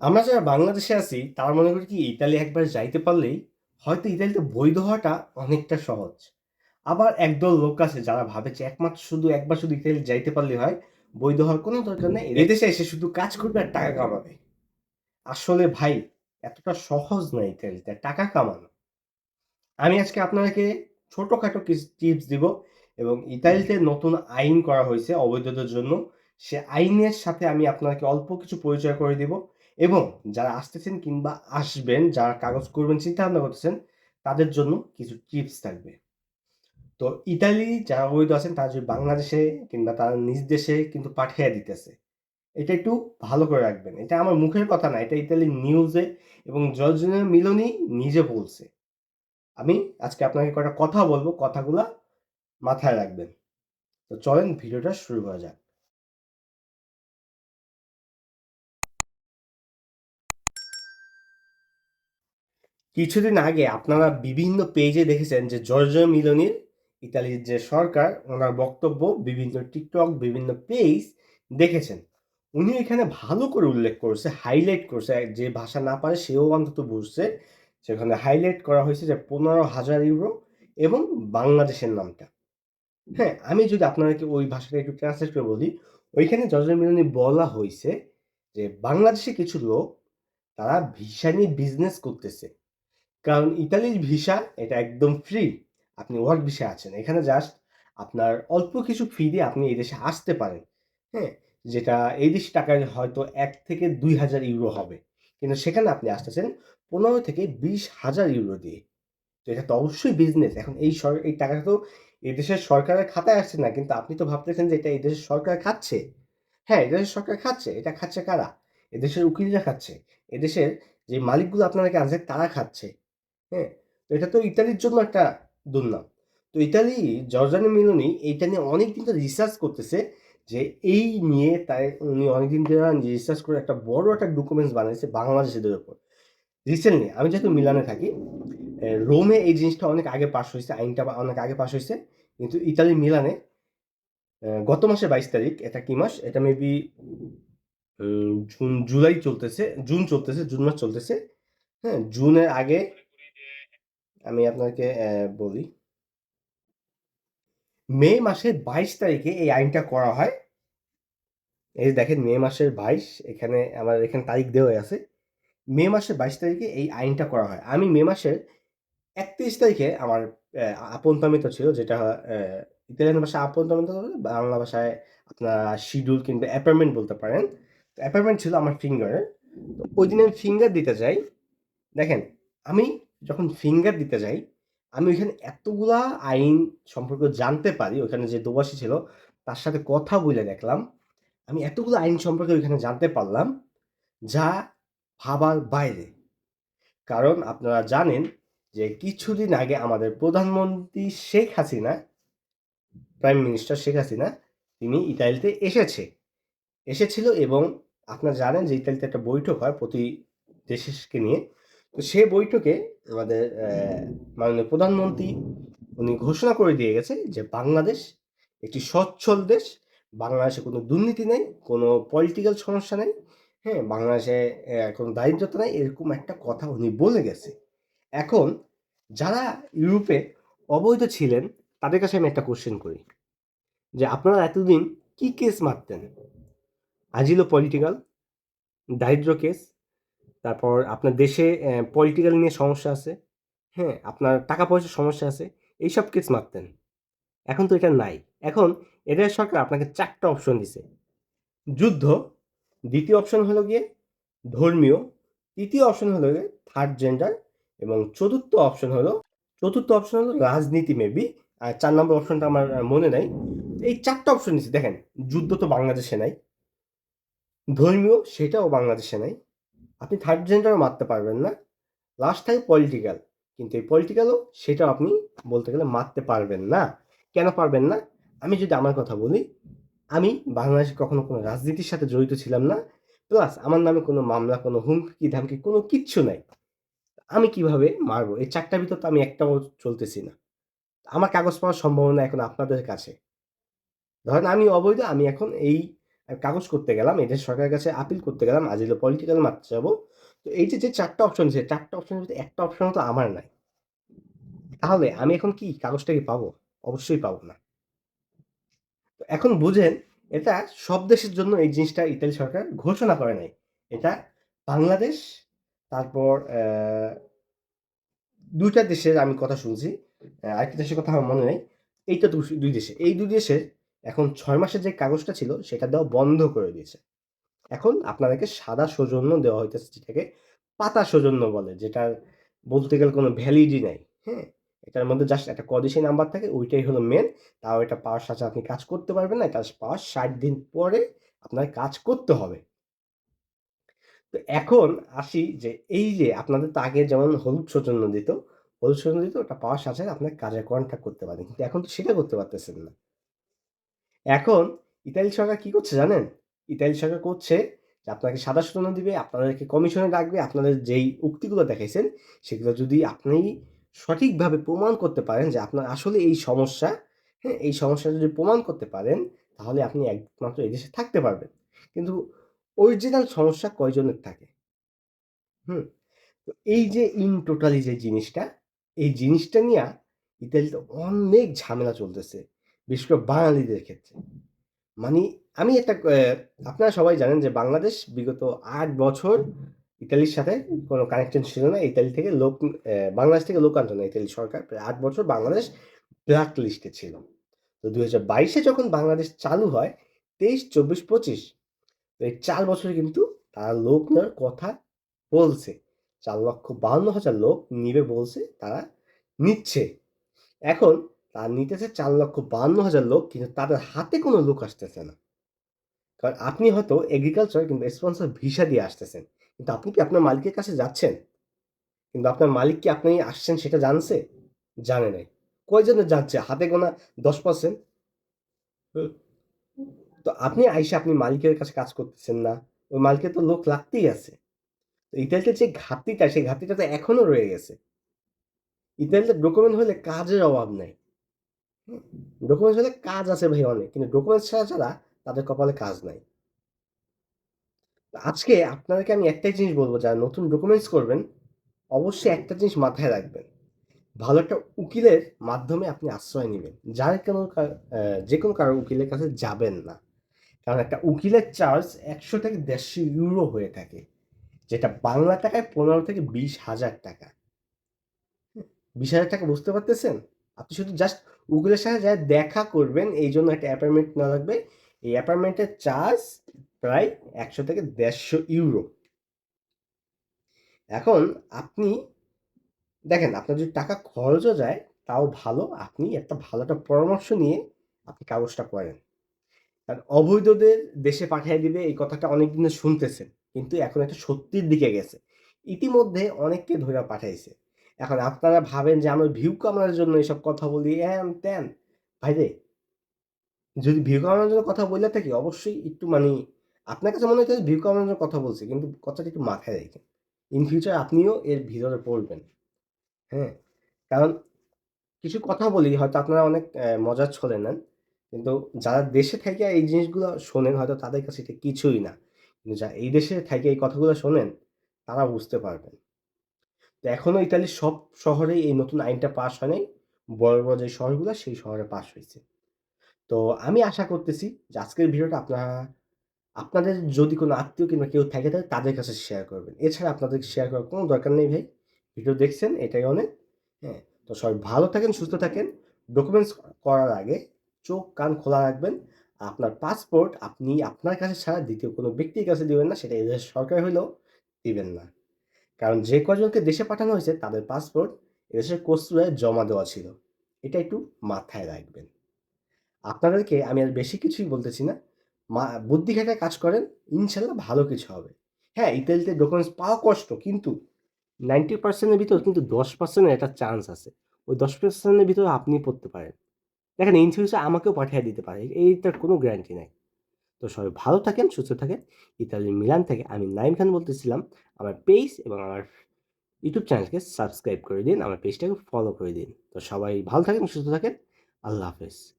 আমরা যারা বাংলাদেশে আছি, তারা মনে করি কি, ইতালি একবার যাইতে পারলেই হয়তো ইতালিতে বৈধ হওয়াটা অনেকটা সহজ। আবার একদল লোক আছে যারা ভাবে যে একমাত্র শুধু একবার শুধু ইতালি যাইতে পারলে হয়, বৈধ হওয়ার কোনো দরকার নেই। এদেশে এসে শুধু কাজ করবে আর টাকা কামাবে। আসলে ভাই, এতটা সহজ না ইতালিতে টাকা কামানো। আমি আজকে আপনাদেরকে ছোটোখাটো কিছু টিপস দিব এবং ইতালিতে নতুন আইন করা হয়েছে অবৈধদের জন্য। সে আইনের সাথে আমি আপনাকে অল্প কিছু পরিচয় করে দিব। এবং যারা আসতেছেন কিংবা আসবেন, যারা কাগজ করবেন চিন্তা ভাবনা করতেছেন, তাদের জন্য কিছু টিপস থাকবে। তো ইতালি যারা অবৈধ আছেন, তারা যদি বাংলাদেশে কিংবা তারা নিজ দেশে কিন্তু পাঠিয়ে দিতেছে, এটা একটু ভালো করে রাখবেন। এটা আমার মুখের কথা না, এটা ইতালি নিউজে এবং জর্জনের মিলনি নিজে বলছে। আমি আজকে আপনাকে কয়েকটা কথা বলব, কথাগুলা মাথায় রাখবেন। তো চলেন, ভিডিওটা শুরু করা যাক। কিছুদিন আগে আপনারা বিভিন্ন পেজে দেখেছেন যে জর্জিয়া মিলনির ইতালির যে সরকার, ওনার বক্তব্য বিভিন্ন টিকটক বিভিন্ন পেজ দেখেছেন। উনি এখানে ভালো করে উল্লেখ করছে হাইলাইট করছে। যে ভাষা না পারে সেও অন্তত বুঝছে সেখানে হাইলাইট করা হয়েছে যে পনেরো হাজার ইউরো এবং বাংলাদেশের নামটা। হ্যাঁ আমি যদি আপনাদেরকে ওই ভাষাটা একটু ট্রান্সলেট করে বলি, ওইখানে জর্জিয়া মিলনি বলা হয়েছে যে বাংলাদেশে কিছু লোক তারা ভিসা নিয়ে বিজনেস করতেছে। কারণ ইতালির ভিসা এটা একদম ফ্রি আপনি ওয়ার্ক ভিসা আছেন। এখানে জাস্ট আপনার অল্প কিছু ফি দিয়ে আপনি এই দেশে আসতে পারেন হ্যাঁ? যেটা এই দেশি টাকায় হয়তো এক থেকে দুই হাজার ইউরো হবে। কিন্তু সেখানে আপনি আসতেছেন পনেরো থেকে বিশ হাজার ইউরো দিয়ে। তো এটা তো অবশ্যই বিজনেস এখন এই এই টাকাটা তো এই দেশের সরকারের খাতায় আসছে না, কিন্তু আপনি তো ভাবতেছেন যে এটা এই দেশের সরকার খাচ্ছে। হ্যাঁ এদেশের সরকার খাচ্ছে। এটা খাচ্ছে কারা? এদেশের উকিলরা খাচ্ছে। এদেশের যে মালিকগুলো আপনাদেরকে আনছে, তারা খাচ্ছে। হ্যাঁ এটা তো ইতালির জন্য একটা দুর্নাম। তো ইতালি জর্জানি মিলনি এইটা নিয়ে অনেক দিন ধরে রিসার্চ করতেছে যে এই নিয়ে তাই উনি অনেকদিন ধরে রিসার্চ করে একটা বড় একটা ডকুমেন্টস বানিয়েছে বাংলাদেশিদের ওপর। রিসেন্টলি আমি যেহেতু মিলানে থাকি রোমে এই জিনিসটা অনেক আগে পাস হয়েছে, আইনটা অনেক আগে পাস হয়েছে। কিন্তু ইতালি মিলানে গত মাসে বাইশ তারিখ, এটা কি মাস? এটা মেবি জুন, জুলাই চলতেছে, জুন চলতেছে, জুন মাস চলতেছে। হ্যাঁ জুনের আগে আমি আপনাকে বলি। মে মাসের বাইশ তারিখে এই আইনটা করা হয়। এই দেখেন, মে মাসের বাইশ, এখানে আমার এখানে তারিখ দেওয়া আছে। মে মাসের বাইশ তারিখে এই আইনটা করা হয়। আমি মে মাসের একত্রিশ তারিখে আমার আপনতামিত ছিল, যেটা ইতালিয়ান ভাষায় আপনতামিত বাংলা ভাষায় আপনার শিডিউল কিংবা অ্যাপয়েন্টমেন্ট বলতে পারেন। অ্যাপয়েন্টমেন্ট ছিল আমার ফিঙ্গারের তো ওই দিন আমি ফিঙ্গার দিতে যাই। দেখেন, আমি যখন ফিঙ্গার দিতে যাই, আমি ওইখানে এতগুলা আইন সম্পর্কে জানতে পারি, ওইখানে যে দোবাসী ছিল, তার সাথে কথা বলে দেখলাম, আমি এতগুলো আইন সম্পর্কে ওইখানে জানতে পারলাম, যা ভাবার বাইরে। কারণ আপনারা জানেন যে কিছুদিন আগে আমাদের প্রধানমন্ত্রী শেখ হাসিনা প্রাইম মিনিস্টার শেখ হাসিনা, তিনি ইতালিতে এসেছে। এসেছিল এবং আপনারা জানেন যে ইতালিতে একটা বৈঠক হয় প্রতি দেশকে নিয়ে। তো সে বৈঠকে আমাদের মাননীয় প্রধানমন্ত্রী উনি ঘোষণা করে দিয়ে গেছে যে বাংলাদেশ একটি সচ্ছল দেশ। বাংলাদেশে কোনো দুর্নীতি নেই, কোনো পলিটিক্যাল সমস্যা নেই। হ্যাঁ বাংলাদেশে কোনো দারিদ্রতা নেই, এরকম একটা কথা উনি বলে গেছে। এখন যারা ইউরোপে অবৈধ ছিলেন, তাদের কাছে আমি একটা কোশ্চেন করি। যে আপনারা এতদিন কি কেস মারতেন? আজিলো পলিটিক্যাল দারিদ্র কেস তারপর আপনার দেশে পলিটিক্যাল নিয়ে সমস্যা আছে হ্যাঁ? আপনার টাকা পয়সার সমস্যা আছে, এইসব কেস মারতেন। এখন তো এটা নাই। এখন এদের সরকার আপনাকে চারটা অপশন দিছে। যুদ্ধ, দ্বিতীয় অপশন হলো গিয়ে ধর্মীয়, তৃতীয় অপশন হলো গিয়ে থার্ড জেন্ডার এবং চতুর্থ অপশন হলো, চতুর্থ অপশন হলো রাজনীতি মেবি আর চার নম্বর অপশনটা আমার মনে নাই। এই চারটা অপশন দিচ্ছে দেখেন, যুদ্ধ তো বাংলাদেশে নাই। ধর্মীয় সেটাও বাংলাদেশে নাই। আপনি থার্ড জেন্ডারও মারতে পারবেন না। লাস্ট থাকে পলিটিক্যাল কিন্তু এই পলিটিক্যালও সেটাও আপনি বলতে গেলে মারতে পারবেন না। কেন পারবেন না? আমি যদি আমার কথা বলি, আমি বাংলাদেশে কখনো কোনো রাজনীতির সাথে জড়িত ছিলাম না। প্লাস আমার নামে কোনো মামলা, কোনো হুমকি, ধামকি, কোনো কিচ্ছু নাই। আমি কীভাবে মারবো? এই চারটার ভিতর তো আমি একটাও চলতেছি না। আমার কাগজ পাওয়ার সম্ভাবনা এখন আপনাদের কাছে। ধরেন আমি অবৈধ, আমি এখন এই কাগজ করতে গেলাম দেশের সরকারের কাছে আপিল করতে গেলাম আজিল পলিটিক্যাল মারতে যাব। তো এই যে যে চারটা অপশন আছে, চারটা অপশনের ভিতরে একটা অপশন তো আমার নাই। তাহলে আমি এখন কি কাগজটা কি পাবো? অবশ্যই পাবো না। তো এখন বুঝেন, এটা সব দেশের জন্য এই জিনিসটা ইতালি সরকার ঘোষণা করে নাই। এটা বাংলাদেশ, তারপর দুইটা দেশের আমি কথা শুনছি আরেকটা দেশের কথা আমার মনে নেই। এইটা দুই দেশে। এই দুই দেশের এখন ছয় মাসের যে কাগজটা ছিল, সেটা দেওয়া বন্ধ করে দিয়েছে। এখন আপনাদেরকে সাদা সৌজন্য দেওয়া হইতেছে, যেটাকে পাতা সৌজন্য বলে, যেটার বলতে গেলে কোনো ভ্যালিডি নাই হ্যাঁ? এটার মধ্যে জাস্ট একটা কদিশি নাম্বার থাকে, ওইটাই হলো মেন তাও এটা পাওয়ার সাথে আপনি কাজ করতে পারবেন না, এটা পাওয়ার ষাট দিন পরে আপনার কাজ করতে হবে। তো এখন আসি যে এই যে আপনাদের তো আগে যেমন হলুদ সৌজন্য দিত, হলুদ সৌজন্য দিত, ওটা পাওয়ার সাথে সাথে আপনার কাজের কন্ট্যাক্ট করতে পারেন, কিন্তু এখন তো সেটা করতে পারতেছেন না। এখন ইতালি সরকার কি করছে জানেন? ইতালি সরকার করছে যে আপনাকে সাদা সূচনা দিবে, আপনাদেরকে কমিশনে রাখবে আপনাদের যেই উক্তিগুলো দেখাইছেন, সেগুলো যদি আপনি সঠিকভাবে প্রমাণ করতে পারেন যে আপনার আসলে এই সমস্যা হ্যাঁ এই সমস্যা যদি প্রমাণ করতে পারেন, তাহলে আপনি একমাত্র এই দেশে থাকতে পারবেন। কিন্তু অরিজিনাল সমস্যা কয়জনের থাকে? হুম, তো এই যে ইন টোটালি যে জিনিসটা, এই জিনিসটা নিয়ে ইতালিতে অনেক ঝামেলা চলতেছে। বিশেষ করে বাঙালিদের ক্ষেত্রে। মানে আমি একটা আপনারা সবাই জানেন যে বাংলাদেশ বিগত আট বছর ইতালির সাথে কোনো কানেকশন ছিল না। ইতালি থেকে লোক বাংলাদেশ থেকে লোক আনতো না ইতালি সরকার। প্রায় আট বছর বাংলাদেশ ব্ল্যাক লিস্টে ছিল। তো দু হাজার বাইশে যখন বাংলাদেশ চালু হয়, তেইশ, চব্বিশ, পঁচিশ এই চার বছরে কিন্তু তারা লোক নেওয়ার কথা বলছে। চার লক্ষ বাহান্ন হাজার লোক নিবে বলছে, তারা নিচ্ছে। এখন তারা নিতেছে চার লক্ষ বাহান্ন হাজার লোক, কিন্তু তাদের হাতে কোনো লোক আসতেছে না। কারণ আপনি হয়তো এগ্রিকালচার কিন্তু স্পন্সর ভিসা দিয়ে আসতেছেন, কিন্তু আপনি কি আপনার মালিকের কাছে যাচ্ছেন? কিন্তু আপনার মালিক কি আপনি আসছেন সেটা জানছে? জানে নাই। কয়জনের যাচ্ছে? হাতে গোনা দশ পার্সেন্ট তো আপনি আইসে আপনি মালিকের কাছে কাজ করতেছেন না, ওই মালিকের তো লোক লাগতেই আছে। তো ইতালিতে যে ঘাটতিটা, সেই ঘাটতিটা তো এখনও রয়ে গেছে। ইতালিতে ডকুমেন্ট হলে কাজের অভাব নাই। ডকুমেন্টস হলে কাজ আছে ভাই অনেক, কিন্তু ডকুমেন্টস ছাড়া ছাড়া তাদের কপালে কাজ নাই। আজকে আপনাদেরকে আমি একটাই জিনিস বলব, যারা নতুন ডকুমেন্টস করবেন, অবশ্যই একটা জিনিস মাথায় রাখবেন। ভালো একটা উকিলের মাধ্যমে আপনি আশ্রয় নেবেন। যার কোনো যে কোনো কারও উকিলের কাছে যাবেন না। কারণ একটা উকিলের চার্জ একশো থেকে দেড়শো ইউরো হয়ে থাকে, যেটা বাংলা টাকায় পনেরো থেকে বিশ হাজার টাকা। বিশ হাজার টাকা বুঝতে পারতেছেন? আপনি শুধু জাস্ট উকিলের সাথে যা দেখা করবেন, এই জন্য একটা অ্যাপার্টমেন্ট না লাগবে। এই অ্যাপার্টমেন্টের চার্জ প্রায় একশো থেকে দেড়শো ইউরো এখন আপনি, দেখেন আপনার যদি টাকা খরচও যায়, তাও ভালো। আপনি একটা ভালো একটা পরামর্শ নিয়ে আপনি কাগজটা করেন কারণ অবৈধদের দেশে পাঠিয়ে দিবে, এই কথাটা অনেক দিনে শুনতেছেন। কিন্তু এখন একটা সত্যির দিকে গেছে। ইতিমধ্যে অনেককে ধরে পাঠাইছে। এখন আপনারা ভাবেন যে আমরা ভিউ কামানোর জন্য এসব কথা বলি হ্যান ত্যান। ভাইরে যদি ভিউ কামানোর জন্য কথা বললে থাকি অবশ্যই একটু মানে আপনার কাছে মনে হচ্ছে ভিউ কামানোর জন্য কথা বলছি, কিন্তু কথাটা একটু মাথায় রেখে ইন ফিউচার আপনিও এর ভিতরে পড়বেন। হ্যাঁ কারণ কিছু কথা বলি, হয়তো আপনারা অনেক মজার ছলে নেন, কিন্তু যারা দেশে থেকে এই জিনিসগুলো শোনেন, হয়তো তাদের কাছে এটা কিছুই না। কিন্তু যা এই দেশে থেকে এই কথাগুলো শোনেন, তারা বুঝতে পারবেন। তো এখনও ইতালির সব শহরেই এই নতুন আইনটা পাশ হয় নাই। বড় বড় যে শহরগুলো, সেই শহরে পাশ হয়েছে। তো আমি আশা করতেছি যে আজকের ভিডিওটা আপনারা, আপনাদের যদি কোনো আত্মীয় কিংবা কেউ থাকে থাকে তাদের কাছে শেয়ার করবেন। এছাড়া আপনাদের শেয়ার করার কোনো দরকার নেই ভাই। ভিডিও দেখছেন, এটাই অনেক হ্যাঁ। তো সবাই ভালো থাকেন, সুস্থ থাকেন। ডকুমেন্টস করার আগে চোখ, কান খোলা রাখবেন। আপনার পাসপোর্ট আপনি আপনার কাছে ছাড়া দ্বিতীয় কোনো ব্যক্তির কাছে দিবেন না, সেটা এদেশের সরকার হলেও দিবেন না। কারণ যে কজনকে দেশে পাঠানো হয়েছে, তাদের পাসপোর্ট এদেশের কোস্তুরায় জমা দেওয়া ছিল। এটা একটু মাথায় রাখবেন। আপনাদেরকে আমি আর বেশি কিছুই বলতেছি না। মা, বুদ্ধি খাটায় কাজ করেন, ইনশাল্লাহ ভালো কিছু হবে। হ্যাঁ ইতালিতে ডকুমেন্টস পাওয়া কষ্ট, কিন্তু নাইনটি পার্সেন্টের ভিতর কিন্তু দশ পার্সেন্টের একটা চান্স আছে। ওই দশ পার্সেন্টের ভিতরে আপনি পড়তে পারেন। দেখেন ইন আমাকেও পাঠিয়ে দিতে পারে। এইটার কোনো গ্যারান্টি নাই। তো সবাই ভালো থাকেন, সুস্থ থাকেন। ইতালির মিলান থেকে আমি নাইম খান বলতেছিলাম, আমার পেজ এবং আমার ইউটিউব চ্যানেলকে সাবস্ক্রাইব করে দিন, আমার পেজটাকে ফলো করে দিন। তো সবাই ভালো থাকেন, সুস্থ থাকেন, আল্লাহ হাফেজ।